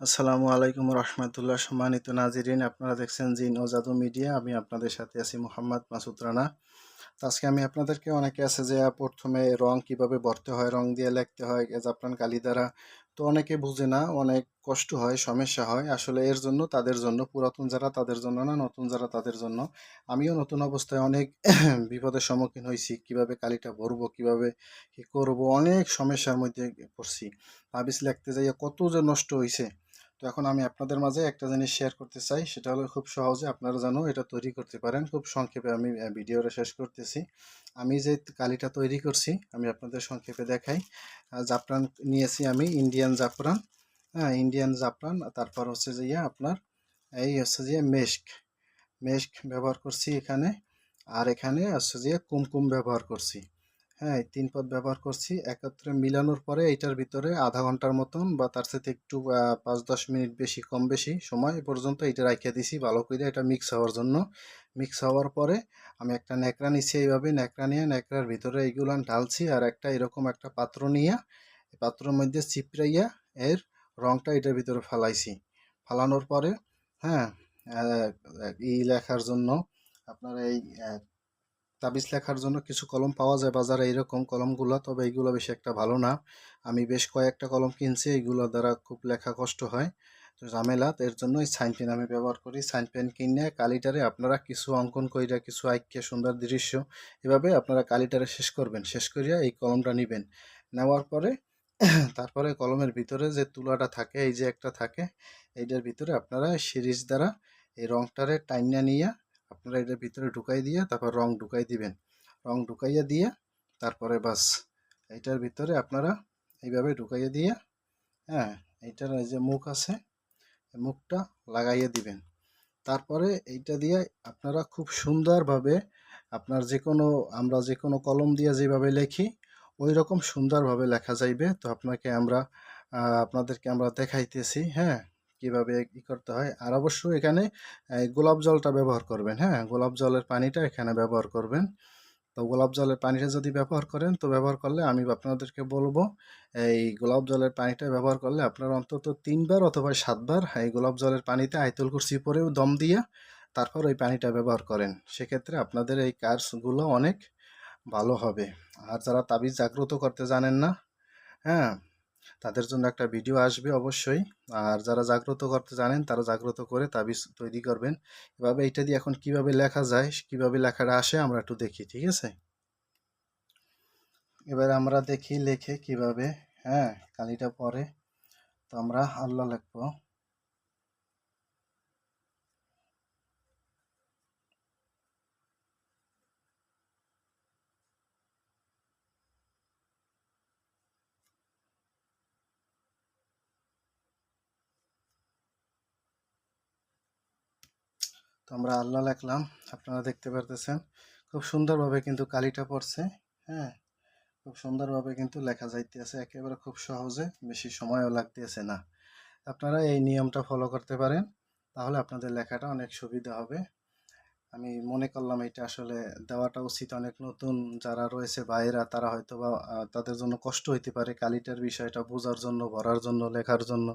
আসসালামু আলাইকুম রহমতুল্লাহ সম্মানিত নাজিরিন, আপনারা দেখছেন জিন ও জাদু মিডিয়া। আমি আপনাদের সাথে আছি মোহাম্মদ মাসুদ রানা। আজকে আমি আপনাদেরকে অনেকে আছে যে প্রথমে রং কীভাবে ভরতে হয়, রং দিয়ে লিখতে হয় জাফরান কালি দ্বারা। তো অনেকে বুঝে না, অনেক কষ্ট হয়, সমস্যা হয়। আসলে এর জন্য তাদের জন্য, পুরাতন যারা তাদের জন্য না, নতুন যারা তাদের জন্য। আমিও নতুন অবস্থায় অনেক বিপদের সম্মুখীন হয়েছি কীভাবে কালিটা ভরবো, কীভাবে কি করব, অনেক সমস্যার মধ্যে পড়ছি। ভাবিস লিখতে যাইয়া কত যে নষ্ট হয়েছে তো এখন আমি আপনাদের মাঝে একটা জিনিস শেয়ার করতে চাই। সেটা হলো খুব সহজে আপনারা যেন এটা তৈরি করতে পারেন। খুব সংক্ষেপে আমি ভিডিওটা শেষ করতেছি। আমি যে কালিটা তৈরি করছি, আমি আপনাদের সংক্ষেপে দেখাই। জাফরান নিয়েছি আমি ইন্ডিয়ান জাফরান। হ্যাঁ ইন্ডিয়ান জাফরান। তারপর হচ্ছে যে ইয়ে আপনার, এই হচ্ছে যে মেস্ক মেস্ক ব্যবহার করছি এখানে। আর এখানে হচ্ছে যে কুমকুম ব্যবহার করছি। হ্যাঁ তিন পদ ব্যবহার করছি। একত্রে মিলানোর পরে এইটার ভিতরে আধা ঘণ্টার মতন বা তার সাথে একটু পাঁচ দশ মিনিট বেশি, কম বেশি সময় পর্যন্ত এটা রাখিয়ে দিছি ভালো করে এটা মিক্স হওয়ার জন্য। মিক্স হওয়ার পরে আমি একটা ন্যাকড়া নিচ্ছি এইভাবে, ন্যাকড়া নিয়ে ন্যাকড়ার ভিতরে এইগুলো ঢালছি আর একটা এরকম একটা পাত্র নিয়ে পাত্রের মধ্যে চিপড়াইয়া এর রংটা এটার ভিতরে ফালাইছি। ফালানোর পরে হ্যাঁ ই লেখার জন্য আপনার এই তাবিজ লেখার জন্য কিছু কলম পাওয়া যায় বাজারে এইরকম কলমগুলো, তবে এইগুলো বেশি একটা ভালো না। আমি বেশ কয়েকটা কলম কিনছি এইগুলো দ্বারা খুব লেখা কষ্ট হয়। তো ঝামেলা এর জন্য এই সাইন পেন আমি ব্যবহার করি। সাইন পেন কিনে কালিটারে আপনারা কিছু অঙ্কন কইরা, কিছু আইকে সুন্দর দৃশ্য, এভাবে আপনারা কালিটারে শেষ করবেন। শেষ করিয়া এই কলমটা নেবেন। নেওয়ার পরে তারপরে কলমের ভিতরে যে তুলাটা থাকে, এই যে একটা থাকে, এইটার ভিতরে আপনারা সিরিজ দ্বারা এই রংটারে টাইনা নিয়ে আপনারা এটার ভিতরে ঢুকাই দিয়ে তারপর রং ঢুকাই দিবেন। রং ঢুকাইয়া দিয়ে তারপরে বাস, এইটার ভিতরে আপনারা এইভাবে ঢুকাইয়া দিয়ে হ্যাঁ এইটার এই যে মুখ আছে মুখটা লাগাইয়া দিবেন। তারপরে এইটা দিয়ে আপনারা খুব সুন্দরভাবে আপনার যে কোনো আমরা যে কোনো কলম দিয়ে যেভাবে লেখি ওই রকম সুন্দরভাবে লেখা যাইবে। তো আপনাকে আমরা আপনাদেরকে আমরা দেখাইতেছি হ্যাঁ। কীভাবে কি করতে হয়। আর অবশ্যই এখানে গোলাপ জলটা ব্যবহার করবেন হ্যাঁ? গোলাপ জলের পানিটা এখানে ব্যবহার করবেন। তো গোলাপ জলের পানিটা যদি ব্যবহার করেন, তো ব্যবহার করলে আমি আপনাদেরকে বলব, এই গোলাপ জলের পানিটা ব্যবহার করলে আপনারা অন্তত তিনবার অথবা সাতবার এই গোলাপ জলের পানিতে আইতল কুরসি পরেও দম দিয়ে তারপর ওই পানিটা ব্যবহার করেন। সেক্ষেত্রে আপনাদের এই কাজগুলো অনেক ভালো হবে। আর যারা তাবিজ জাগ্রত করতে জানেন না হ্যাঁ? তাদের জন্য একটা ভিডিও আসবে অবশ্যই। আর যারা জাগ্রত করতে জানেন, তারা জাগ্রত করে তাবিজ তৈরি করবেন। এভাবে এটা দিয়ে এখন কীভাবে লেখা যায়, কীভাবে লেখাটা আসে আমরা একটু দেখি, ঠিক আছে? এবার আমরা দেখি লেখে কীভাবে হ্যাঁ কালিটা পরে তো আমরা আল্লাহ লিখব। তো আমরা আল্লাহ লেখলাম, আপনারা দেখতে পারতেছেন। খুব সুন্দরভাবে কিন্তু কালিটা পড়ছে হ্যাঁ? খুব সুন্দরভাবে কিন্তু লেখা যাইতেছে, একেবারে খুব সহজে, বেশি সময়ও লাগতেছে না। আপনারা এই নিয়মটা ফলো করতে পারেন, তাহলে আপনাদের লেখাটা অনেক সুবিধা হবে। আমি মনে করলাম এটা আসলে দেওয়াটা উচিত অনেক নতুন যারা রয়েছে বাইরা তারা হয়তো বা তাদের জন্য কষ্ট হইতে পারে কালিটার বিষয়টা বোঝার জন্য ভরার জন্য, লেখার জন্য।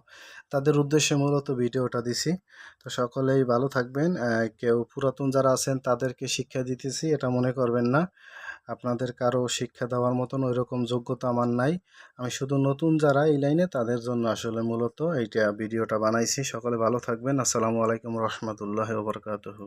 তাদের উদ্দেশ্যে মূলত ভিডিওটা দিছি। তো সকলেই ভালো থাকবেন। কেউ পুরাতন যারা আছেন তাদেরকে শিক্ষা দিতেছি, এটা মনে করবেন না। আপনাদের কারও শিক্ষা দেওয়ার মতন ওই রকম যোগ্যতা আমার নাই। আমি শুধু নতুন যারা এই লাইনে, তাদের জন্য আসলে মূলত এইটা ভিডিওটা বানাইছি। সকলে ভালো থাকবেন। আসসালামু আলাইকুম রহমতুল্লাহ বরকাতহু